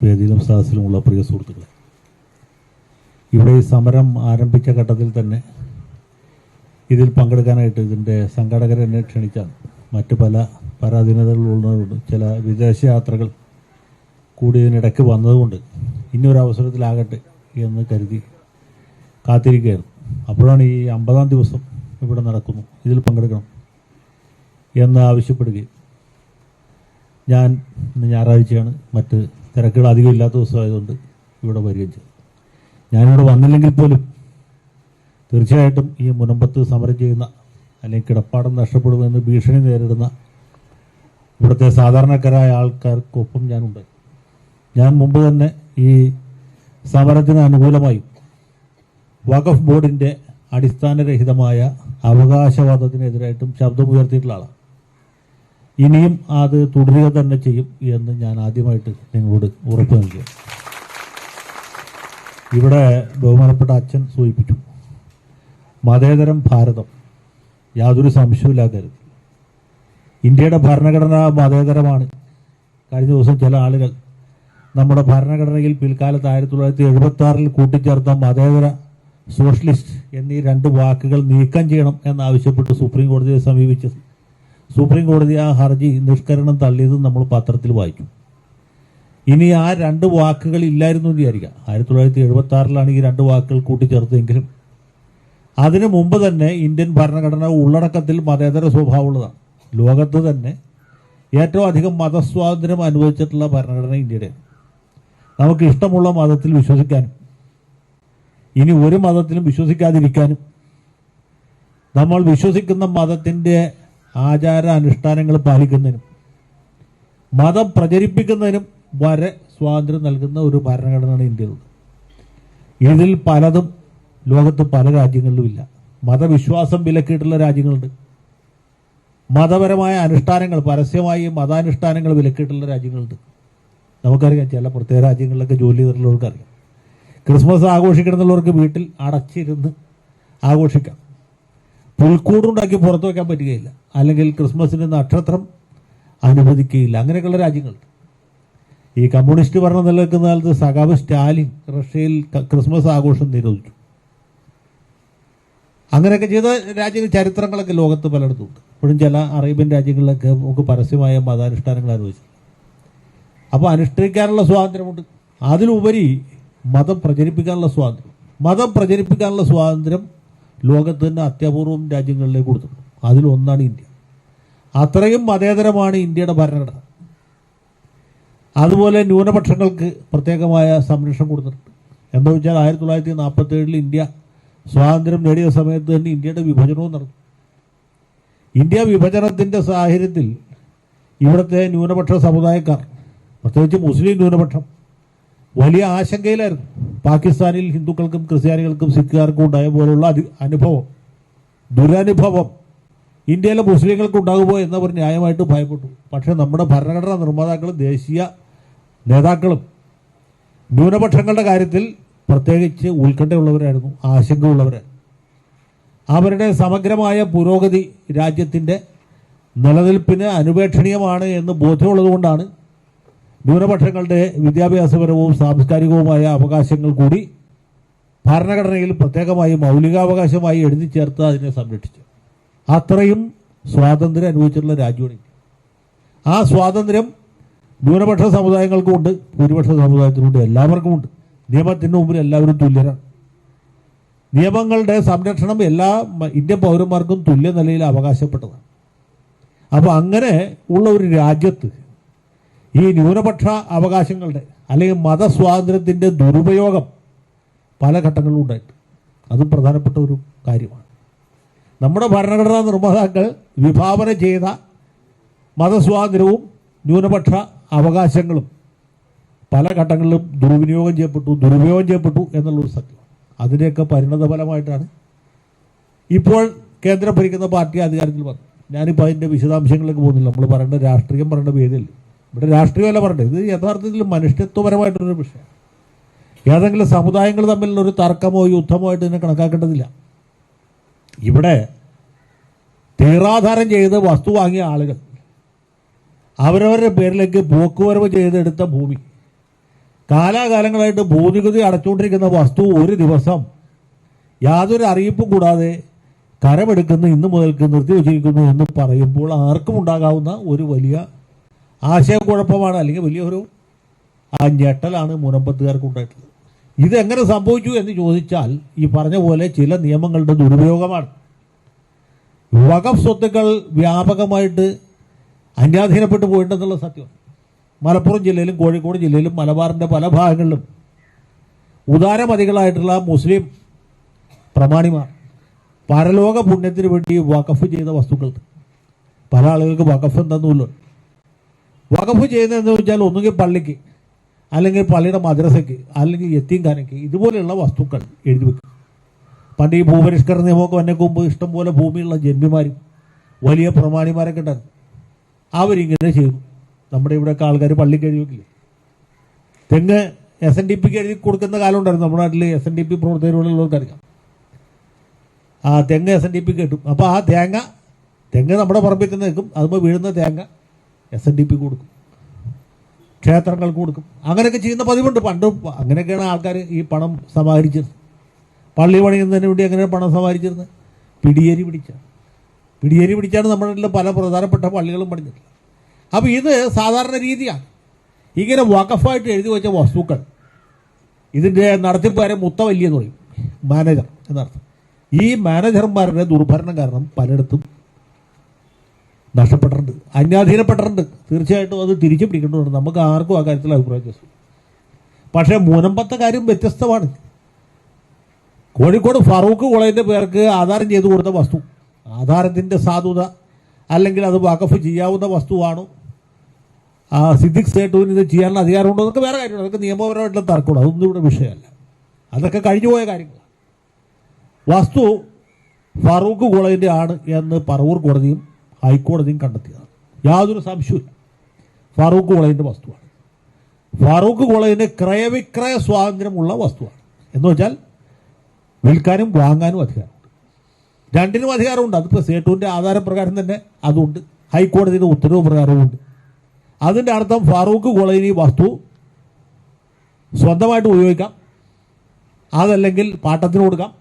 വേദിയിലും സദസ്സിലുമുള്ള പ്രിയ സുഹൃത്തുക്കളെ ഇവിടെ ഈ സമരം ആരംഭിച്ച ഘട്ടത്തിൽ തന്നെ ഇതിൽ പങ്കെടുക്കാനായിട്ട് ഇതിന്റെ സംഘാടകരെ എന്നെ ക്ഷണിച്ചാണ്. മറ്റ് പല പരാധീനതകളുള്ളതുകൊണ്ട് ചില വിദേശ യാത്രകൾ കൂടി ഇതിനിടയ്ക്ക് വന്നതുകൊണ്ട് ഇനിയൊരു അവസരത്തിലാകട്ടെ എന്ന് കരുതി കാത്തിരിക്കുകയായിരുന്നു അപ്പോഴാണ് ഈ അമ്പതാം ദിവസം ഇവിടെ നടക്കുന്നു. ഇതിൽ പങ്കെടുക്കണം എന്ന് ആവശ്യപ്പെടുകയും ഞാൻ ഇന്ന് ഞായറാഴ്ചയാണ് മറ്റ് തിരക്കുകൾ അധികം ഇല്ലാത്ത ദിവസമായതുകൊണ്ട് ഇവിടെ വരികയും ചെയ്തു ഞാനിവിടെ വന്നില്ലെങ്കിൽ പോലും തീർച്ചയായിട്ടും ഈ മുനമ്പത്ത് സമരം ചെയ്യുന്ന അല്ലെങ്കിൽ കിടപ്പാടം നഷ്ടപ്പെടുമെന്ന് ഭീഷണി നേരിടുന്ന ഇവിടുത്തെ സാധാരണക്കാരായ ആൾക്കാർക്കൊപ്പം ഞാനുണ്ട്. ഞാൻ മുമ്പ് തന്നെ ഈ സമരത്തിന് അനുകൂലമായി വഖഫ് ബോർഡിന്റെ അടിസ്ഥാനരഹിതമായ അവകാശവാദത്തിനെതിരായിട്ടും ശബ്ദമുയർത്തിയിട്ടുള്ള ആളാണ്. ഇനിയും അത് തുടരുക തന്നെ ചെയ്യും എന്ന് ഞാൻ ആദ്യമായിട്ട് നിങ്ങളോട് ഉറപ്പ് നൽകി ഇവിടെ ബഹുമാനപ്പെട്ട അച്ഛൻ സൂചിപ്പിച്ചു. മതേതരം ഭാരതം യാതൊരു സംശയമില്ലാത്ത കാര്യത്തിൽ ഇന്ത്യയുടെ ഭരണഘടന മതേതരമാണ്. കഴിഞ്ഞ ദിവസം ചില ആളുകൾ നമ്മുടെ ഭരണഘടനയിൽ പിൽക്കാലത്ത് ആയിരത്തി തൊള്ളായിരത്തി എഴുപത്തി ആറിൽ കൂട്ടിച്ചേർത്ത മതേതര സോഷ്യലിസ്റ്റ് എന്നീ രണ്ട് വാക്കുകൾ നീക്കം ചെയ്യണം എന്നാവശ്യപ്പെട്ട് സുപ്രീം കോടതിയെ സമീപിച്ചത്. സുപ്രീം കോടതി ആ ഹർജി നിഷ്കരണം തള്ളിയത് നമ്മൾ പത്രത്തിൽ വായിക്കും. ഇനി ആ രണ്ട് വാക്കുകൾ ഇല്ലായിരുന്നു എന്ന് വിചാരിക്കുക. ആയിരത്തി തൊള്ളായിരത്തി എഴുപത്തി ആറിലാണ് ഈ രണ്ട് വാക്കുകൾ കൂട്ടിച്ചേർത്തതെങ്കിലും അതിനു മുമ്പ് തന്നെ ഇന്ത്യൻ ഭരണഘടന ഉള്ളടക്കത്തിൽ മതേതര സ്വഭാവമുള്ളതാണ്. ലോകത്ത് തന്നെ ഏറ്റവും അധികം മതസ്വാതന്ത്ര്യം അനുവദിച്ചിട്ടുള്ള ഭരണഘടന ഇന്ത്യയുടെ നമുക്ക് ഇഷ്ടമുള്ള മതത്തിൽ വിശ്വസിക്കാനും ഇനി ഒരു മതത്തിലും വിശ്വസിക്കാതിരിക്കാനും നമ്മൾ വിശ്വസിക്കുന്ന മതത്തിന്റെ ആചാര അനുഷ്ഠാനങ്ങൾ പാലിക്കുന്നതിനും മതം പ്രചരിപ്പിക്കുന്നതിനും വരെ സ്വാതന്ത്ര്യം നൽകുന്ന ഒരു ഭരണഘടനയാണ് ഇന്ത്യയുള്ളത് ഇതിൽ പലതും ലോകത്ത് പല രാജ്യങ്ങളിലുമില്ല. മതവിശ്വാസം വിലക്കിയിട്ടുള്ള രാജ്യങ്ങളുണ്ട്. മതപരമായ അനുഷ്ഠാനങ്ങൾ പരസ്യമായി മതാനുഷ്ഠാനങ്ങൾ വിലക്കിയിട്ടുള്ള രാജ്യങ്ങളുണ്ട്. നമുക്കറിയാം ചില പ്രത്യേക രാജ്യങ്ങളിലൊക്കെ ജോലി ചെയ്തിട്ടുള്ളവർക്കറിയാം. ക്രിസ്മസ് ആഘോഷിക്കണമെന്നുള്ളവർക്ക് വീട്ടിൽ അടച്ചിരുന്ന് ആഘോഷിക്കാം. പുൽക്കൂടുണ്ടാക്കി പുറത്തു വയ്ക്കാൻ പറ്റുകയില്ല. അല്ലെങ്കിൽ ക്രിസ്മസിന് നക്ഷത്രം അനുവദിക്കുകയില്ല. അങ്ങനെയൊക്കെയുള്ള രാജ്യങ്ങൾ. ഈ കമ്മ്യൂണിസ്റ്റ് ഭരണം നിലനിൽക്കുന്ന കാലത്ത് സഖാവ് സ്റ്റാലിൻ റഷ്യയിൽ ക്രിസ്മസ് ആഘോഷം നിരോധിച്ചു. അങ്ങനെയൊക്കെ ചെയ്ത രാജ്യങ്ങൾ ചരിത്രങ്ങളൊക്കെ ലോകത്ത് പലയിടത്തുണ്ട് ഇപ്പോഴും ചില അറേബ്യൻ രാജ്യങ്ങളിലൊക്കെ നമുക്ക് പരസ്യമായ മതാനുഷ്ഠാനങ്ങൾ അനുവദിച്ചു അപ്പോൾ അനുഷ്ഠിക്കാനുള്ള സ്വാതന്ത്ര്യമുണ്ട്. അതിലുപരി മതം പ്രചരിപ്പിക്കാനുള്ള സ്വാതന്ത്ര്യം. മതം പ്രചരിപ്പിക്കാനുള്ള സ്വാതന്ത്ര്യം ലോകത്ത് തന്നെ അത്യപൂർവം രാജ്യങ്ങളിലേക്ക് കൊടുത്തിട്ടുണ്ട്. അതിലൊന്നാണ് ഇന്ത്യ. അത്രയും മതേതരമാണ് ഇന്ത്യയുടെ ഭരണഘടന. അതുപോലെ ന്യൂനപക്ഷങ്ങൾക്ക് പ്രത്യേകമായ സംരക്ഷണം കൊടുത്തിട്ടുണ്ട്. എന്താ വെച്ചാൽ ആയിരത്തി തൊള്ളായിരത്തി നാൽപ്പത്തി ഏഴിൽ ഇന്ത്യ സ്വാതന്ത്ര്യം നേടിയ സമയത്ത് തന്നെ ഇന്ത്യയുടെ വിഭജനവും നടന്നു. ഇന്ത്യ വിഭജനത്തിന്റെ സാഹചര്യത്തിൽ ഇവിടുത്തെ ന്യൂനപക്ഷ സമുദായക്കാർ പ്രത്യേകിച്ച് മുസ്ലിം ന്യൂനപക്ഷം വലിയ ആശങ്കയിലായിരുന്നു. പാകിസ്ഥാനിൽ ഹിന്ദുക്കൾക്കും ക്രിസ്ത്യാനികൾക്കും സിഖുകാർക്കും ഉണ്ടായ പോലുള്ള അനുഭവം ദുരനുഭവം ഇന്ത്യയിലെ മുസ്ലിങ്ങൾക്ക് ഉണ്ടാകുമോ എന്നവർ ന്യായമായിട്ട് ഭയപ്പെട്ടു. പക്ഷെ നമ്മുടെ ഭരണഘടനാ നിർമ്മാതാക്കളും ദേശീയ നേതാക്കളും ന്യൂനപക്ഷങ്ങളുടെ കാര്യത്തിൽ പ്രത്യേകിച്ച് ഉത്കണ്ഠയുള്ളവരായിരുന്നു ആശങ്കയുള്ളവരായിരുന്നു. അവരുടെ സമഗ്രമായ പുരോഗതി രാജ്യത്തിന്റെ നിലനിൽപ്പിന് അനുപേക്ഷണീയമാണ് എന്ന് ബോധ്യമുള്ളതുകൊണ്ടാണ് ന്യൂനപക്ഷങ്ങളുടെ വിദ്യാഭ്യാസപരവും സാംസ്കാരികവുമായ അവകാശങ്ങൾ കൂടി ഭരണഘടനയിൽ പ്രത്യേകമായി മൗലികാവകാശമായി എഴുതി ചേർത്ത് അതിനെ സംരക്ഷിച്ചു. അത്രയും സ്വാതന്ത്ര്യം അനുഭവിച്ചിട്ടുള്ള രാജ്യമാണ് ആ സ്വാതന്ത്ര്യം ന്യൂനപക്ഷ സമുദായങ്ങൾക്കും ഉണ്ട് ഭൂരിപക്ഷ എല്ലാവർക്കും ഉണ്ട് നിയമത്തിന് മുമ്പിൽ എല്ലാവരും തുല്യരാണ്. നിയമങ്ങളുടെ സംരക്ഷണം എല്ലാ ഇന്ത്യൻ പൗരന്മാർക്കും തുല്യ നിലയിൽ അവകാശപ്പെട്ടതാണ്. അപ്പോൾ അങ്ങനെ ഉള്ള ഒരു രാജ്യത്ത് ഈ ന്യൂനപക്ഷ അവകാശങ്ങളുടെ അല്ലെങ്കിൽ മതസ്വാതന്ത്ര്യത്തിന്റെ ദുരുപയോഗം പല ഘട്ടങ്ങളിലും ഉണ്ടായിട്ട് അതും പ്രധാനപ്പെട്ട ഒരു കാര്യമാണ്. നമ്മുടെ ഭരണഘടനാ നിർമ്മാതാക്കൾ വിഭാവന ചെയ്ത മതസ്വാതന്ത്ര്യവും ന്യൂനപക്ഷ അവകാശങ്ങളും പല ഘട്ടങ്ങളിലും ദുർവിനിയോഗം ചെയ്യപ്പെട്ടു ദുരുപയോഗം ചെയ്യപ്പെട്ടു എന്നുള്ളൊരു സത്യം. അതിന്റെയൊക്കെ പരിണത ഫലമായിട്ടാണ് ഇപ്പോൾ കേന്ദ്രം ഭരിക്കുന്ന പാർട്ടി അധികാരത്തിൽ വന്നത്. ഞാനിപ്പോൾ അതിന്റെ വിശദാംശങ്ങളിലേക്ക് പോകുന്നില്ല. നമ്മൾ പറയേണ്ട രാഷ്ട്രീയം പറയേണ്ട വേദിയല്ല. ഇവിടെ രാഷ്ട്രീയമല്ല പറഞ്ഞത്. ഇത് യഥാർത്ഥത്തിൽ മനുഷ്യത്വപരമായിട്ടൊരു വിഷയം. ഏതെങ്കിലും സമുദായങ്ങൾ തമ്മിലുള്ള ഒരു തർക്കമോ യുദ്ധമോ ആയിട്ട് ഇതിനെ കണക്കാക്കേണ്ടതില്ല. ഇവിടെ തീറാധാരം ചെയ്ത് വസ്തു വാങ്ങിയ ആളുകൾ അവരവരുടെ പേരിലേക്ക് പോക്കുവരവ് ചെയ്തെടുത്ത ഭൂമി കാലാകാലങ്ങളായിട്ട് ഭൂനികുതി അടച്ചുകൊണ്ടിരിക്കുന്ന വസ്തു ഒരു ദിവസം യാതൊരു അറിയിപ്പും കൂടാതെ കരമെടുക്കുന്ന ഇന്ന് മുതൽക്ക് നിർത്തിവെച്ചിരിക്കുന്നു എന്ന് പറയുമ്പോൾ ആർക്കും ഉണ്ടാകാവുന്ന ഒരു വലിയ ആശയക്കുഴപ്പമാണ് അല്ലെങ്കിൽ വലിയൊരു ആ ഞെട്ടലാണ് മുനമ്പത്തുകാർക്ക് ഉണ്ടായിട്ടുള്ളത് ഇതെങ്ങനെ സംഭവിച്ചു എന്ന് ചോദിച്ചാൽ ഈ പറഞ്ഞ പോലെ ചില നിയമങ്ങളുടെ ദുരുപയോഗമാണ്. വകഫ് സ്വത്തുക്കൾ വ്യാപകമായിട്ട് അന്യാധീനപ്പെട്ടു പോയിട്ടുണ്ടെന്നുള്ള സത്യം മലപ്പുറം ജില്ലയിലും കോഴിക്കോട് ജില്ലയിലും മലബാറിന്റെ പല ഭാഗങ്ങളിലും ഉദാരമതികളായിട്ടുള്ള മുസ്ലിം പ്രമാണിമാർ പരലോക പുണ്യത്തിന് വേണ്ടി വകഫ് ചെയ്ത വസ്തുക്കൾ പല ആളുകൾക്ക് വകഫ് എന്തെന്നുമില്ല. വഖഫ് ചെയ്യുന്നതെന്ന് വെച്ചാൽ ഒന്നുകിൽ പള്ളിക്ക് അല്ലെങ്കിൽ പള്ളിയുടെ മദ്രസയ്ക്ക് അല്ലെങ്കിൽ യത്തീംഖാനയ്ക്ക് ഇതുപോലെയുള്ള വസ്തുക്കൾ എഴുതി വെക്കും. പണ്ട് ഈ ഭൂപരിഷ്കരണ നിയമമൊക്കെ വന്നെ മുമ്പ് ഇഷ്ടംപോലെ ഭൂമിയുള്ള ജന്മിമാരും വലിയ പ്രമാണിമാരൊക്കെ ഉണ്ടായിരുന്നു. അവരിങ്ങനെ ചെയ്തു നമ്മുടെ ഇവിടെയൊക്കെ ആൾക്കാർ പള്ളിക്ക് എഴുതി വെക്കില്ലേ? തെങ്ങ് എസ് എൻ ഡി പിക്ക് എഴുതി കൊടുക്കുന്ന കാലം ഉണ്ടായിരുന്നു. നമ്മുടെ നാട്ടിൽ എസ് എൻ ഡി പി പ്രവർത്തകരുള്ളവർക്കറിയാം. ആ തെങ്ങ് എസ് എൻ ഡി പിക്ക് കിട്ടും. അപ്പോൾ ആ തേങ്ങ തെങ്ങ് നമ്മുടെ പറമ്പിൽ തന്നെ നിൽക്കും. അതുമ്പോൾ വീഴുന്ന തേങ്ങ എസ് എൻ ഡി പി കൊടുക്കും. ക്ഷേത്രങ്ങൾക്ക് കൊടുക്കും. അങ്ങനെയൊക്കെ ചെയ്യുന്ന പതിവുണ്ട്. പണ്ട് അങ്ങനെയൊക്കെയാണ് ആൾക്കാർ ഈ പണം സമാഹരിച്ചിരുന്നത്. പള്ളി പണിയുന്നതിന് വേണ്ടി അങ്ങനെ പണം സമാഹരിച്ചിരുന്നത്? പിടിയേരി പിടിച്ച. പിടിയേരി പിടിച്ചാണ് നമ്മുടെ പല പ്രധാനപ്പെട്ട പള്ളികളും പണിഞ്ഞിട്ടുള്ളത് അപ്പോൾ ഇത് സാധാരണ രീതിയാണ്. ഇങ്ങനെ വഖഫായിട്ട് എഴുതി വെച്ച വസ്തുക്കൾ. ഇതിന്റെ നടത്തിപ്പുകാരെ മുത്തവല്യ എന്ന് പറയും. മാനേജർ എന്നർത്ഥം. ഈ മാനേജർമാരുടെ ദുർഭരണം കാരണം പലയിടത്തും നഷ്ടപ്പെട്ടിട്ടുണ്ട്. അന്യാധീനപ്പെട്ടിട്ടുണ്ട്. തീർച്ചയായിട്ടും അത് തിരിച്ചു പിടിക്കേണ്ടതുണ്ട്. നമുക്ക് ആർക്കും ആ കാര്യത്തിൽ അഭിപ്രായ വ്യത്യാസം പക്ഷേ മുനമ്പത്തെ കാര്യം വ്യത്യസ്തമാണ്. കോഴിക്കോട് ഫറൂഖ് കോളേജിന്റെ പേർക്ക് ആധാരം ചെയ്തു കൊടുത്ത വസ്തു ആധാരത്തിന്റെ സാധുത അല്ലെങ്കിൽ അത് വഖഫ് ചെയ്യാവുന്ന വസ്തുവാണോ? ആ സിദ്ദിഖ് സേട്ടുവിന് ഇത് ചെയ്യാനുള്ള അധികാരമുണ്ടോ? അതൊക്കെ വേറെ കാര്യമാണ്. അതൊക്കെ നിയമപരമായിട്ടുള്ള തർക്കമാണ്. അതൊന്നും ഇവിടെ വിഷയമല്ല. അതൊക്കെ കഴിഞ്ഞുപോയ കാര്യങ്ങളാണ്. വസ്തു ഫറൂഖ് കോളേജിന്റെ ആണ് എന്ന് പറവൂർ കോടതിയും ഹൈക്കോടതിയും കണ്ടെത്തിയതാണ്. യാതൊരു സംശയവും ഫാറൂഖ് കോളേജിന്റെ വസ്തുവാണ്. ഫാറൂഖ് കോളേജിന് ക്രയവിക്രയ സ്വാതന്ത്ര്യമുള്ള വസ്തുവാണ്. എന്ന് വെച്ചാൽ വിൽക്കാനും വാങ്ങാനും അധികാരമുണ്ട്. രണ്ടിനും അധികാരമുണ്ട്. അതിപ്പോൾ സേട്ടുവിന്റെ ആധാരപ്രകാരം തന്നെ അതുണ്ട്. ഹൈക്കോടതിയുടെ ഉത്തരവ് പ്രകാരവുമുണ്ട്. അതിന്റെ അർത്ഥം ഫാറൂഖ് കോളേജിന് ഈ വസ്തു സ്വന്തമായിട്ട് ഉപയോഗിക്കാം. അതല്ലെങ്കിൽ പാട്ടത്തിന് കൊടുക്കാം.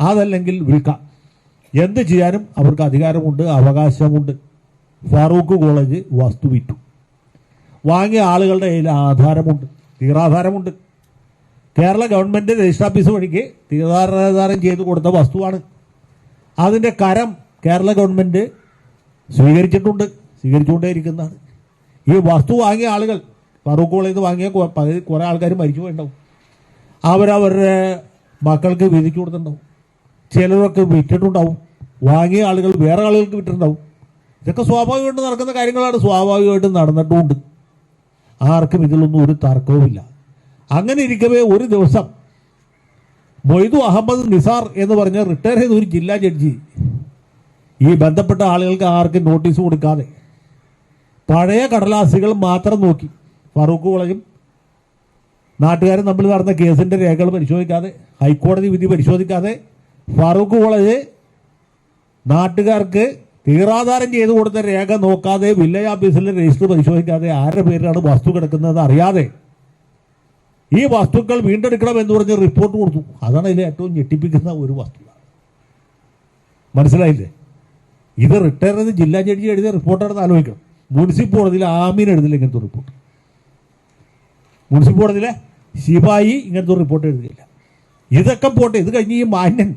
അതല്ലെങ്കിൽ വിൽക്കാം. എന്ത് ചെയ്യാനും അവർക്ക് അധികാരമുണ്ട് അവകാശമുണ്ട്. ഫാറൂഖ് കോളേജ് വസ്തു വിറ്റു വാങ്ങിയ ആളുകളുടെ കയ്യിൽ ആധാരമുണ്ട് തീറാധാരമുണ്ട് കേരള ഗവൺമെന്റ് രജിസ്റ്റർ ഓഫീസ് വഴിക്ക് തീറാധാരം ചെയ്തു കൊടുത്ത വസ്തുവാണ്. അതിന്റെ കരം കേരള ഗവൺമെന്റ് സ്വീകരിച്ചിട്ടുണ്ട് സ്വീകരിച്ചുകൊണ്ടേയിരിക്കുന്നതാണ്. ഈ വസ്തു വാങ്ങിയ ആളുകൾ ഫറൂഖ് നിന്ന് വാങ്ങിയ കുറേ ആൾക്കാർ മരിച്ചു പോയിട്ടുണ്ടാവും. അവരവരുടെ മക്കൾക്ക് വിധിച്ചു കൊടുത്തിട്ടുണ്ടാവും. ചിലരൊക്കെ വിറ്റിട്ടുണ്ടാവും. വാങ്ങിയ ആളുകൾ വേറെ ആളുകൾക്ക് വിറ്റിട്ടുണ്ടാവും. ഇതൊക്കെ സ്വാഭാവികമായിട്ട് നടക്കുന്ന കാര്യങ്ങളാണ്. സ്വാഭാവികമായിട്ട് നടന്നിട്ടുമുണ്ട്. ആർക്കും ഇതിലൊന്നും ഒരു തർക്കവുമില്ല. അങ്ങനെ ഇരിക്കവേ ഒരു ദിവസം മൊയ്തു അഹമ്മദ് നിസാർ എന്ന് പറഞ്ഞ റിട്ടയർ ചെയ്ത ഒരു ജില്ലാ ജഡ്ജി ഈ ബന്ധപ്പെട്ട ആളുകൾക്ക് ആർക്കും നോട്ടീസ് കൊടുക്കാതെ പഴയ കടലാസികൾ മാത്രം നോക്കി. ഫറൂഖ് കോളേജും നാട്ടുകാരും തമ്മിൽ നടന്ന കേസിന്റെ രേഖകൾ പരിശോധിക്കാതെ ഹൈക്കോടതി വിധി പരിശോധിക്കാതെ ഫാറൂഖ് കോളേജ് നാട്ടുകാർക്ക് തീറാധാരം ചെയ്തു കൊടുത്ത രേഖ നോക്കാതെ വില്ലേജ് ഓഫീസിലെ രജിസ്റ്റർ പരിശോധിക്കാതെ ആരുടെ പേരിലാണ് വസ്തു കിടക്കുന്നത് അറിയാതെ ഈ വസ്തുക്കൾ വീണ്ടെടുക്കണം എന്ന് പറഞ്ഞ് റിപ്പോർട്ട് കൊടുത്തു. അതാണ് ഇതിലെ ഏറ്റവും ഞെട്ടിപ്പിക്കുന്ന ഒരു വസ്തു. മനസ്സിലായില്ലേ? ഇത് റിട്ടയർ ചെയ്ത് ജില്ലാ ജഡ്ജി എഴുതിയ റിപ്പോർട്ടാണ് ആലോചിക്കണം. മുനിസിപ്പൽ കോടതിയിൽ ആമീൻ എഴുതില്ല ഇങ്ങനത്തെ റിപ്പോർട്ട് മുനിസിപ്പൽ കോടതിയിലെ ശിപായി ഇങ്ങനത്തെ റിപ്പോർട്ട് എഴുതിയില്ല. ഇതൊക്കെ പോട്ടെ ഇത് കഴിഞ്ഞ് ഈ മാന്യൻ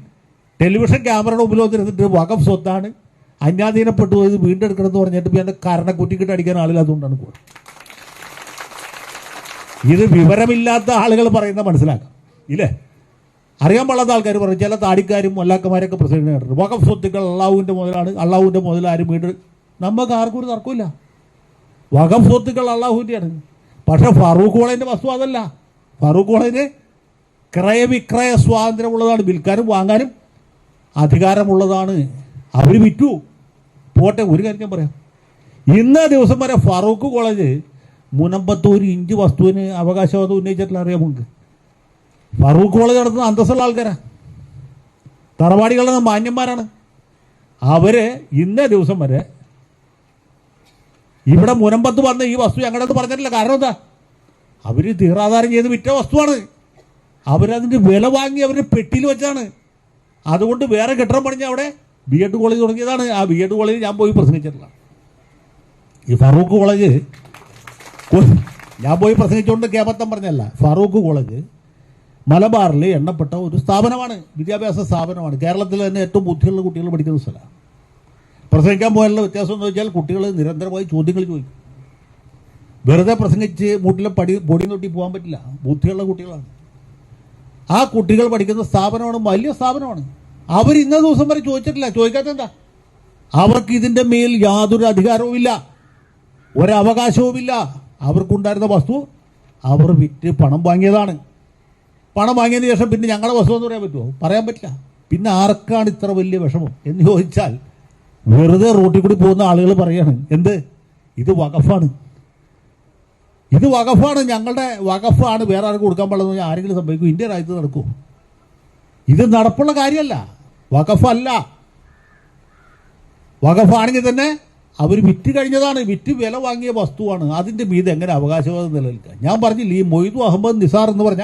ടെലിവിഷൻ ക്യാമറയുടെ മുമ്പിൽ വന്നിരുന്നിട്ട് വകം സ്വത്താണ്. അന്യാധീനപ്പെട്ടു പോയത് വീണ്ടെടുക്കണം എന്ന് പറഞ്ഞിട്ട് പിന്നെ കരണ കുറ്റിക്കിട്ട് അടിക്കാൻ ആളില്ല അതുകൊണ്ടാണ് പോകുന്നത് ഇത് വിവരമില്ലാത്ത ആളുകൾ പറയുന്ന മനസ്സിലാക്കാം. ഇല്ലേ? അറിയാൻ പാടാത്ത ആൾക്കാർ പറയും ചില താടിക്കാരും മൊല്ലാക്കന്മാരൊക്കെ പ്രസിഡന്റ് കേട്ടിട്ടുണ്ട്. വകം സ്വത്തുക്കൾ അള്ളാഹുവിന്റെ മുതലാണ് അള്ളാഹുവിന്റെ മുതൽ ആരും വീണ്ടും നമുക്ക് ആർക്കും ഒരു തർക്കമില്ല വകം സ്വത്തുക്കൾ അള്ളാഹുവിന്റെയാണ് പക്ഷേ ഫറൂഖ് കോളേജിന്റെ വസ്തു അതല്ല. ഫറൂഖ് കോളേജിന് ക്രയവിക്രയ സ്വാതന്ത്ര്യമുള്ളതാണ്. വിൽക്കാനും വാങ്ങാനും അധികാരമുള്ളതാണ്. അവർ വിറ്റു. പോട്ടെ ഒരു കാര്യം ഞാൻ പറയാം. ഇന്ന ദിവസം വരെ ഫറൂഖ് കോളേജ് മുനമ്പത്തൂർ ഇഞ്ച് വസ്തുവിന് അവകാശവാദം ഉന്നയിച്ചിട്ടില്ല അറിയാം നമുക്ക് ഫറൂഖ് കോളേജ് നടത്തുന്ന അന്തസ്സുള്ള ആൾക്കാരാ. തറവാടികളുടെ മാന്യന്മാരാണ്. അവർ ഇന്ന ദിവസം വരെ ഇവിടെ മുനമ്പത്ത് വന്ന് ഈ വസ്തു ഞങ്ങളുടെ അടുത്ത് പറഞ്ഞിട്ടില്ല. കാരണം എന്താ? അവർ തീറാധാരം ചെയ്ത് വിറ്റ വസ്തുവാണ്. അവരതിന്റെ വില വാങ്ങി അവർ പെട്ടിയിൽ വെച്ചാണ്. അതുകൊണ്ട് വേറെ കെട്ടിടം പണിഞ്ഞ അവിടെ ബി എഡ് കോളേജ് തുടങ്ങിയതാണ്. ആ ബി എഡ് കോളേജ് ഞാൻ പോയി പ്രസംഗിച്ചിട്ടില്ല. ഈ ഫറൂഖ് കോളേജ് ഞാൻ പോയി പ്രസംഗിച്ചുകൊണ്ട് കേമത്തം പറഞ്ഞല്ല. ഫറൂഖ് കോളേജ് മലബാറിൽ എണ്ണപ്പെട്ട ഒരു സ്ഥാപനമാണ്. വിദ്യാഭ്യാസ സ്ഥാപനമാണ്. കേരളത്തിൽ തന്നെ ഏറ്റവും ബുദ്ധിയുള്ള കുട്ടികൾ പഠിക്കുന്ന സ്ഥലമാണ് പ്രസംഗിക്കാൻ പോയാലുള്ള വ്യത്യാസം എന്ന് വെച്ചാൽ കുട്ടികൾ നിരന്തരമായി ചോദ്യങ്ങൾ ചോദിക്കും. വെറുതെ പ്രസംഗിച്ച് മൂട്ടിലെ പടി പൊടി തൊട്ടി പോകാൻ പറ്റില്ല. ബുദ്ധിയുള്ള കുട്ടികളാണ്. ആ കുട്ടികൾ പഠിക്കുന്ന സ്ഥാപനമാണ് വലിയ സ്ഥാപനമാണ്. അവർ ഇന്ന ദിവസം വരെ ചോദിച്ചിട്ടില്ല. ചോദിക്കാത്ത എന്താ അവർക്ക് ഇതിന്റെ മേൽ യാതൊരു അധികാരവുമില്ല ഒരവകാശവുമില്ല. അവർക്കുണ്ടായിരുന്ന വസ്തു അവർ വിറ്റ് പണം വാങ്ങിയതാണ്. പണം വാങ്ങിയതിന് ശേഷം പിന്നെ ഞങ്ങളുടെ വസ്തു എന്ന് പറയാൻ പറ്റുമോ? പറയാൻ പറ്റില്ല. പിന്നെ ആർക്കാണ് ഇത്ര വലിയ വിഷമം? എന്ന് ചോദിച്ചാൽ വെറുതെ റോട്ടിൽ കൂടി പോകുന്ന ആളുകൾ പറയാണ് എന്ത്? ഇത് വകഫാണ് ഇത് വകഫാണ് ഞങ്ങളുടെ വകഫാണ് വേറെ ആർക്കും കൊടുക്കാൻ പാടില്ലെന്ന് പറഞ്ഞാൽ ആരെങ്കിലും സംഭവിക്കും. ഇന്ത്യ രാജ്യത്ത് നടക്കും ഇത് നടപ്പുള്ള കാര്യമല്ല. വകഫല്ല വകഫാണെങ്കിൽ തന്നെ അവർ വിറ്റ് കഴിഞ്ഞതാണ്. വിറ്റ് വില വാങ്ങിയ വസ്തുവാണ്. അതിന്റെ മീത് എങ്ങനെ അവകാശവാദം നിലനിൽക്കുക? ഞാൻ പറഞ്ഞില്ല ഈ മൊയ്തു അഹമ്മദ് നിസാർ എന്ന് പറഞ്ഞ?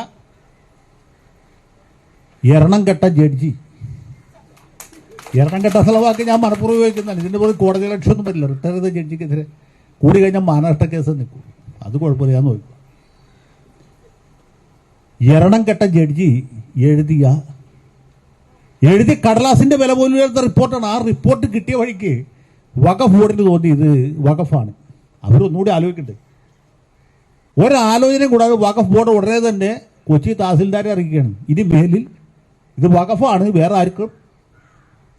എറണം കെട്ട ജഡ്ജി. എറണം കെട്ട സ്ഥലവാക്ക് ഞാൻ മനഃപൂർവം ഉപയോഗിക്കുന്നതാണ്. ഇതിന്റെ പുറത്ത് കോടതി ലക്ഷ്യമൊന്നും പറ്റില്ല റിട്ടയർ ചെയ്ത ജഡ്ജിക്കെതിരെ കൂടി കഴിഞ്ഞാൽ മാനനഷ്ട കേസ് നിൽക്കും. അത് കുഴപ്പമില്ല ഞാൻ നോക്കും. എറണം കെട്ട ജഡ്ജി എഴുതിയ എഴുതി കടലാസിന്റെ വില പോലും ഇല്ലാത്ത റിപ്പോർട്ടാണ്. ആ റിപ്പോർട്ട് കിട്ടിയ വഴിക്ക് വഖഫ് ബോർഡിന് തോന്നി ഇത് വഖഫാണ്. അവരൊന്നുകൂടി ആലോചിക്കട്ടെ. ഒരാലോചനയും കൂടാതെ വഖഫ് ബോർഡ് ഉടനെ തന്നെ കൊച്ചി തഹസിൽദാരെ അറിയിക്കുകയാണ്. ഇനി മേലിൽ ഇത് വഖഫാണ് വേറെ ആർക്കും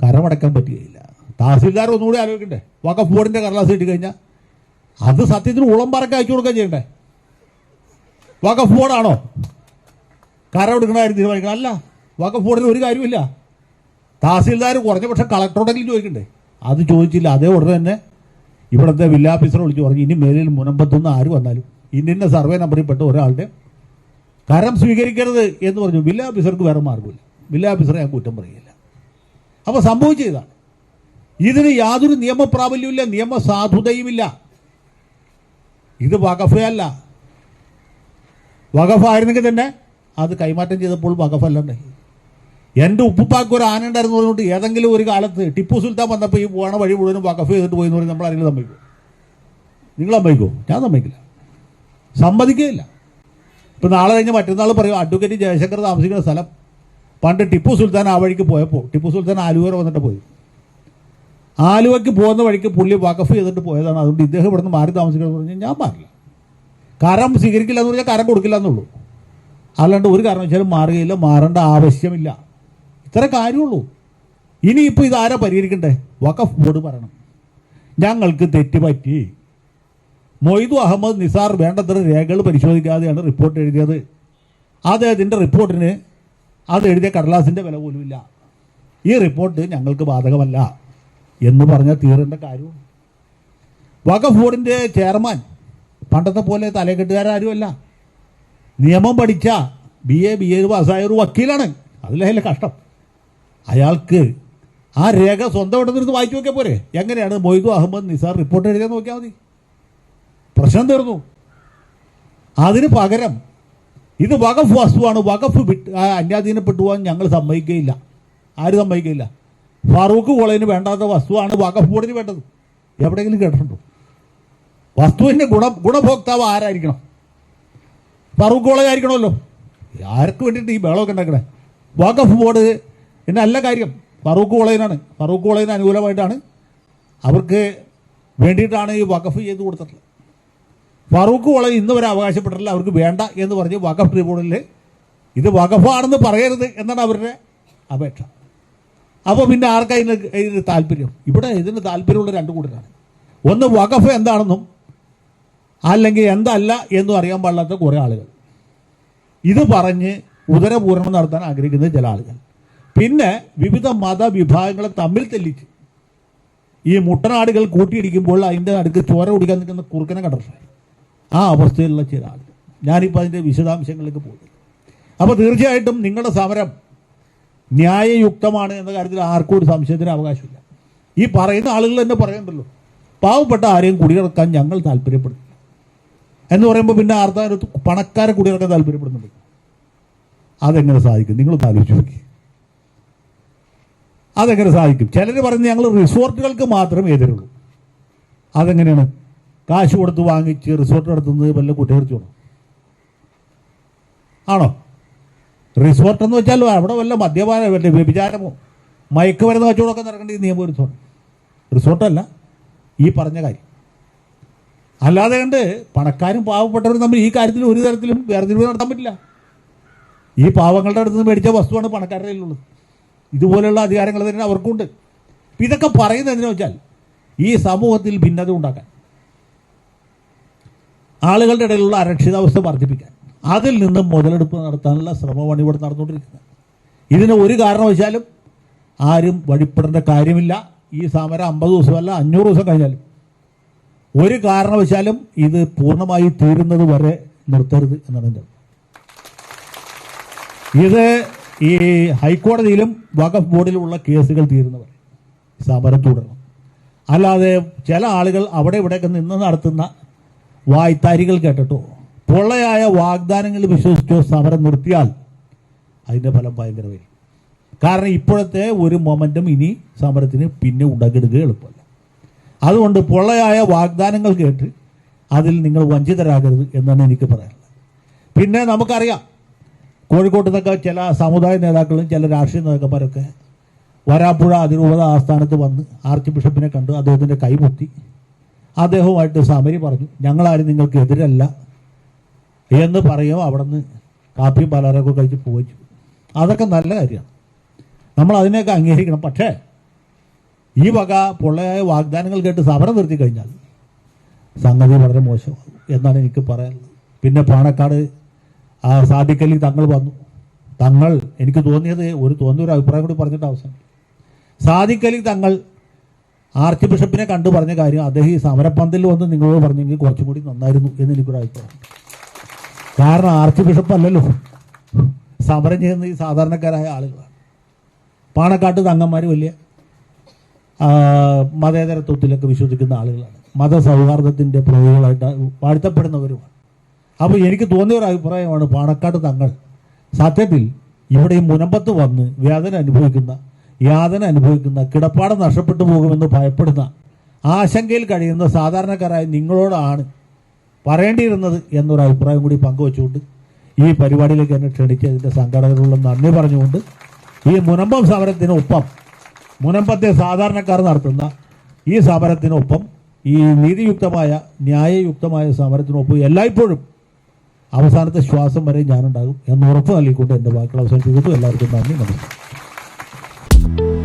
കരമടക്കാൻ പറ്റുകയില്ല. തഹസിൽദാർ ഒന്നുകൂടി ആലോചിക്കണ്ടേ വഖഫ് ബോർഡിന്റെ കടലാസ് കിട്ടി കഴിഞ്ഞാൽ അത് സത്യത്തിന് ഉളം ഉളമ്പറക്ക് അയച്ചു കൊടുക്കാൻ ചെയ്യണ്ടേ? വഖഫ് ബോർഡാണോ കരമെടുക്കണ കാര്യം തീരുമാനിക്കണം. അല്ല വഖഫ് ബോർഡിന് ഒരു കാര്യമില്ല തഹസീൽദാർ കുറഞ്ഞ പക്ഷെ കളക്ടറോടെങ്കിലും ചോദിക്കണ്ടേ? അത് ചോദിച്ചില്ല. അതേ ഉടനെ തന്നെ ഇവിടുത്തെ വില്ല ഓഫീസറെ വിളിച്ച് പറഞ്ഞു ഇനി മേലിൽ മുനമ്പത്തുനിന്ന് ആര് വന്നാലും ഇന്ന സർവേ നമ്പറിൽ പെട്ട ഒരാളുടെ കരം സ്വീകരിക്കരുത് എന്ന് പറഞ്ഞു. വില്ല ഓഫീസർക്ക് വേറെ മാർഗമില്ല വില്ല ഓഫീസറെ ഞാൻ കുറ്റം പറയില്ല അപ്പോൾ സംഭവിച്ചതാണ്. ഇതിന് യാതൊരു നിയമപ്രാബല്യമില്ല നിയമസാധുതയുമില്ല. ഇത് വകഫയല്ല വകഫായിരുന്നെങ്കിൽ തന്നെ അത് കൈമാറ്റം ചെയ്തപ്പോൾ വകഫല്ലണ്ടേ എന്റെ ഉപ്പുപ്പാക്ക് ഒരു ആന ഉണ്ടായിരുന്നു പറഞ്ഞുകൊണ്ട് ഏതെങ്കിലും ഒരു കാലത്ത് ടിപ്പു സുൽത്താൻ വന്നപ്പോൾ ഈ പോണ വഴി മുഴുവനും വകഫ് ചെയ്തിട്ട് പോയി എന്ന് പറഞ്ഞ് നമ്മൾ ആരെങ്കിലും സമ്മതിക്കും നിങ്ങൾ സമ്മതിക്കോ ഞാൻ സമ്മതിക്കില്ല. സമ്മതിക്കുകയില്ല. ഇപ്പം നാളെ കഴിഞ്ഞ് മറ്റന്നാൾ പറയും അഡ്വക്കേറ്റ് ജയശങ്കർ താമസിക്കുന്ന സ്ഥലം. പണ്ട് ടിപ്പു സുൽത്താൻ ആ വഴിക്ക് പോയപ്പോൾ ടിപ്പു സുൽത്താൻ ആലുവ വന്നിട്ട് പോയി. ആലുവയ്ക്ക് പോകുന്ന വഴിക്ക് പുള്ളി വകഫ് ചെയ്തിട്ട് പോയതാണ്. അതുകൊണ്ട് ഇദ്ദേഹം ഇവിടുന്ന് മാറി താമസിക്കണം എന്ന് പറഞ്ഞാൽ ഞാൻ മാറില്ല. കരം സ്വീകരിക്കില്ല എന്ന് പറഞ്ഞാൽ കരം കൊടുക്കില്ല എന്നുള്ളൂ. അല്ലാണ്ട് ഒരു കാരണം കാരണവശാലും മാറുകയില്ല മാറേണ്ട ആവശ്യമില്ല. ഇത്ര കാര്യമുള്ളൂ. ഇനിയിപ്പോൾ ഇതാരാ പരിഹരിക്കണ്ടേ? വഖഫ് ബോർഡ് പറയണം. ഞങ്ങൾക്ക് തെറ്റ് പറ്റി. മൊയ്തു അഹമ്മദ് നിസാർ വേണ്ടത്ര രേഖകൾ പരിശോധിക്കാതെയാണ് റിപ്പോർട്ട് എഴുതിയത്. അദ്ദേഹത്തിന്റെ റിപ്പോർട്ടിന് അത് എഴുതിയ കടലാസിന്റെ വില പോലുമില്ല ഈ റിപ്പോർട്ട് ഞങ്ങൾക്ക് ബാധകമല്ല എന്ന് പറഞ്ഞാൽ തീരേണ്ട കാര്യവും. വഖഫ് ബോർഡിന്റെ ചെയർമാൻ പണ്ടത്തെ പോലെ തലകെട്ടുകാരാരുമല്ല നിയമം പഠിച്ച ബി എ ബി എ പാസ്സായ ഒരു വക്കീലാണ്. അതിലല്ലേ കഷ്ടം. അയാൾക്ക് ആ രേഖ സ്വന്തം ഇടന്നിരുന്ന് വായിച്ചു നോക്കിയാൽ പോരെ? എങ്ങനെയാണ് മൊയ്തു അഹമ്മദ് നിസാർ റിപ്പോർട്ട് എഴുതിയാൽ നോക്കിയാൽ മതി. പ്രശ്നം തീർന്നു. അതിന് പകരം ഇത് വകഫ് വസ്തുവാണ്. വകഫ് വിട്ട് അന്യാധീനപ്പെട്ടു പോകാൻ ഞങ്ങൾ സമ്മതിക്കുകയില്ല. ആര് സമ്മതിക്കുകയില്ല? ഫാറൂഖ് കോളേജിന് വേണ്ടാത്ത വസ്തുവാണ് വകഫ് ബോർഡിന് വേണ്ടത്. എവിടെയെങ്കിലും കേട്ടിട്ടുണ്ടോ? വസ്തുവിന്റെ ഗുണ ഗുണഭോക്താവ് ആരായിരിക്കണം? ഫറൂഖ് കോളേജ് ആയിരിക്കണമല്ലോ. ആർക്ക് വേണ്ടിയിട്ട് ഈ ബഹളമൊക്കെ ഉണ്ടാക്കണേ? വകഫ് ബോർഡ് പിന്നെ നല്ല കാര്യം. ഫറൂഖ് കോളേജിനാണ് ഫറൂഖ് കോളേജിന് അനുകൂലമായിട്ടാണ് അവർക്ക് വേണ്ടിയിട്ടാണ് ഈ വഖഫ് ചെയ്ത് കൊടുത്തിട്ടുള്ളത്. ഫറൂഖ് കോളേജ് ഇന്ന് വരെ അവകാശപ്പെട്ടിട്ടില്ല. അവർക്ക് വേണ്ട എന്ന് പറഞ്ഞ് വഖഫ് ട്രിബ്യൂണലിൽ ഇത് വഖഫാണെന്ന് പറയരുത് എന്നാണ് അവരുടെ അപേക്ഷ. അപ്പോൾ പിന്നെ ആർക്കാ ഇതിന് താല്പര്യം? ഇവിടെ ഇതിന് താല്പര്യമുള്ള രണ്ട് കൂട്ടരാണ്. ഒന്ന് വഖഫ് എന്താണെന്നും അല്ലെങ്കിൽ എന്തല്ല എന്നും അറിയാൻ പാടില്ലാത്ത കുറേ ആളുകൾ. ഇത് പറഞ്ഞ് ഉദരപൂരണം നടത്താൻ ആഗ്രഹിക്കുന്ന ചില ആളുകൾ. പിന്നെ വിവിധ മതവിഭാഗങ്ങളെ തമ്മിൽ തെല്ലിച്ച് ഈ മുട്ടനാടുകൾ കൂട്ടിയിടിക്കുമ്പോൾ അതിന്റെ അടുക്ക് ചോര കുടിക്കാൻ നിൽക്കുന്ന കുറുക്കനെ കണ്ടിട്ടുണ്ട് ആ അവസ്ഥയിലുള്ള ചില ആളുകൾ. ഞാനിപ്പോൾ അതിന്റെ വിശദാംശങ്ങളിലേക്ക് പോകുന്നു. അപ്പോൾ തീർച്ചയായിട്ടും നിങ്ങളുടെ സമരം ന്യായയുക്തമാണ് എന്ന കാര്യത്തിൽ ആർക്കും ഒരു സംശയത്തിന് അവകാശമില്ല. ഈ പറയുന്ന ആളുകൾ തന്നെ പറയണ്ടല്ലോ പാവപ്പെട്ട ആരെയും കുടിയിറക്കാൻ ഞങ്ങൾ താല്പര്യപ്പെടുന്നു എന്ന് പറയുമ്പോൾ പിന്നെ ആർത്താരത്ത് പണക്കാരെ കുടിയിറക്കാൻ താല്പര്യപ്പെടുന്നുണ്ട്. അതെങ്ങനെ സാധിക്കും? നിങ്ങൾ ആലോചിച്ച് നോക്കി അതെങ്ങനെ സാധിക്കും ചിലർ പറയുന്നത് ഞങ്ങൾ റിസോർട്ടുകൾക്ക് മാത്രമേ എതിരുള്ളൂ. അതെങ്ങനെയാണ്? കാശ് കൊടുത്ത് വാങ്ങിച്ച് റിസോർട്ട് നടത്തുന്നത് വല്ല കുറ്റകൃത്യമാണോ ആണോ? റിസോർട്ട് എന്ന് വെച്ചാൽ അവിടെ വല്ല മദ്യപാന വല്ല വ്യഭിചാരമോ മയക്കുമരുന്ന് കച്ചവടമൊക്കെ നടക്കേണ്ട നിയമവിരുദ്ധമാണ് റിസോർട്ടല്ല ഈ പറഞ്ഞ കാര്യം. അല്ലാതെ കണ്ട് പണക്കാരും പാവപ്പെട്ടവരും തമ്മിൽ ഈ കാര്യത്തിൽ ഒരു തരത്തിലും വേർതിരിവ് നടത്താൻ പറ്റില്ല. ഈ പാവങ്ങളുടെ അടുത്ത് നിന്ന് മേടിച്ച വസ്തുവാണ് പണക്കാരുടെ കയ്യിലുള്ളത്. ഇതുപോലെയുള്ള അധികാരങ്ങൾ തന്നെ അവർക്കുണ്ട്. ഇതൊക്കെ പറയുന്നത് എന്തിനാ വെച്ചാൽ ഈ സമൂഹത്തിൽ ഭിന്നത ഉണ്ടാക്കാൻ. ആളുകളുടെ ഇടയിലുള്ള അരക്ഷിതാവസ്ഥ വർദ്ധിപ്പിക്കാൻ. അതിൽ നിന്ന് മുതലെടുപ്പ് നടത്താനുള്ള ശ്രമമാണ് ഇവിടെ നടന്നുകൊണ്ടിരിക്കുന്നത്. ഇതിന് ഒരു കാരണം വെച്ചാലും ആരും വഴിപ്പെടേണ്ട കാര്യമില്ല. ഈ സമരം അമ്പത് ദിവസമല്ല അഞ്ഞൂറ് ദിവസം കഴിഞ്ഞാലും. ഒരു കാരണവശാലും ഇത് പൂർണമായി തീരുന്നത് വരെ നിർത്തരുത് എന്നാണ് എന്റെ ഇത് ഈ ഹൈക്കോടതിയിലും വഖഫ് ബോർഡിലുമുള്ള കേസുകൾ തീരുന്നവർ സമരം തുടരണം. അല്ലാതെ ചില ആളുകൾ അവിടെ ഇവിടെയൊക്കെ നിന്ന് നടത്തുന്ന വായ്ത്താരികൾ കേട്ടിട്ടോ പൊള്ളയായ വാഗ്ദാനങ്ങൾ വിശ്വസിച്ചോ സമരം നിർത്തിയാൽ അതിന്റെ ഫലം ഭയങ്കരമായിരിക്കും കാരണം ഇപ്പോഴത്തെ ഒരു മൊമെന്റം ഇനി സമരത്തിന് പിന്നെ ഉണ്ടാക്കിയെടുക്കുക എളുപ്പമല്ല. അതുകൊണ്ട് പൊള്ളയായ വാഗ്ദാനങ്ങൾ കേട്ട് അതിൽ നിങ്ങൾ വഞ്ചിതരാകരുത് എന്നാണ് എനിക്ക് പറയാനുള്ളത്. പിന്നെ നമുക്കറിയാം കോഴിക്കോട്ട് നിന്നൊക്കെ ചില സമുദായ നേതാക്കളും ചില രാഷ്ട്രീയ നേതാക്കന്മാരൊക്കെ വരാപ്പുഴ അതിരൂപത ആസ്ഥാനത്ത് വന്ന് ആർച്ച് ബിഷപ്പിനെ കണ്ടു അദ്ദേഹത്തിന്റെ കൈമുത്തി അദ്ദേഹവുമായിട്ട് സമരി പറഞ്ഞു ഞങ്ങളാരും നിങ്ങൾക്ക് എതിരല്ല എന്ന് പറയുമോ അവിടെ നിന്ന് കാപ്പിയും പലഹാരമൊക്കെ കഴിച്ച് പോയിച്ചു അതൊക്കെ നല്ല കാര്യമാണ്. നമ്മൾ അതിനെയൊക്കെ അംഗീകരിക്കണം. പക്ഷേ ഈ വക പൊള്ളയായ വാഗ്ദാനങ്ങൾ കേട്ട് സമരം നിർത്തി കഴിഞ്ഞാൽ സംഗതി വളരെ മോശമാകും എന്നാണ് എനിക്ക് പറയാനുള്ളത്. പിന്നെ പാണക്കാട് ആ സാദിഖലി തങ്ങൾ വന്നു. തങ്ങൾ എനിക്ക് തോന്നിയത് ഒരു തോന്നിയ ഒരു അഭിപ്രായം കൂടി പറഞ്ഞിട്ട് അവസാനം. സാദിഖലി തങ്ങൾ ആർച്ച് ബിഷപ്പിനെ കണ്ടു പറഞ്ഞ കാര്യം അദ്ദേഹം ഈ സമരപ്പന്തലിൽ വന്ന് നിങ്ങളോട് പറഞ്ഞെങ്കിൽ കുറച്ചും കൂടി നന്നായിരുന്നു എന്ന് എനിക്കൊരു അഭിപ്രായം. കാരണം ആർച്ച് ബിഷപ്പ് അല്ലല്ലോ. സമരം ചെയ്യുന്ന ഈ സാധാരണക്കാരായ ആളുകളാണ്. പാണക്കാട്ട് തങ്ങന്മാർ വലിയ മതേതരത്വത്തിലൊക്കെ വിശ്വസിക്കുന്ന ആളുകളാണ്. മതസൗഹാർദ്ദത്തിന്റെ പ്രതികളായിട്ട് വാഴ്ത്തപ്പെടുന്നവരുമാണ്. അപ്പോൾ എനിക്ക് തോന്നിയ ഒരു അഭിപ്രായമാണ് പാണക്കാട് തങ്ങൾ. സത്യത്തിൽ ഇവിടെ മുനമ്പത്ത് വന്ന് വേദന അനുഭവിക്കുന്ന യാതന അനുഭവിക്കുന്ന കിടപ്പാടം നഷ്ടപ്പെട്ടു പോകുമെന്ന് ഭയപ്പെടുന്ന ആശങ്കയിൽ കഴിയുന്ന സാധാരണക്കാരായ നിങ്ങളോടാണ് പറയേണ്ടിയിരുന്നത് എന്നൊരു അഭിപ്രായം കൂടി പങ്കുവച്ചുകൊണ്ട് ഈ പരിപാടിയിലേക്ക് എന്നെ ക്ഷണിച്ച് ഇതിന്റെ സംഘടനകളുള്ള നന്ദി പറഞ്ഞുകൊണ്ട് ഈ മുനമ്പം സമരത്തിനൊപ്പം മുനമ്പത്തെ സാധാരണക്കാർ നടത്തുന്ന ഈ സമരത്തിനൊപ്പം ഈ നീതിയുക്തമായ ന്യായയുക്തമായ സമരത്തിനൊപ്പം എല്ലായ്പ്പോഴും അവസാനത്തെ ശ്വാസം വരെ ഞാനുണ്ടാകും എന്ന് ഉറപ്പ് നൽകിക്കൊണ്ട് എന്റെ വാക്കുകൾ അവസാനിപ്പിക്കുന്നു. എല്ലാവർക്കും നന്ദി നമസ്കാരം.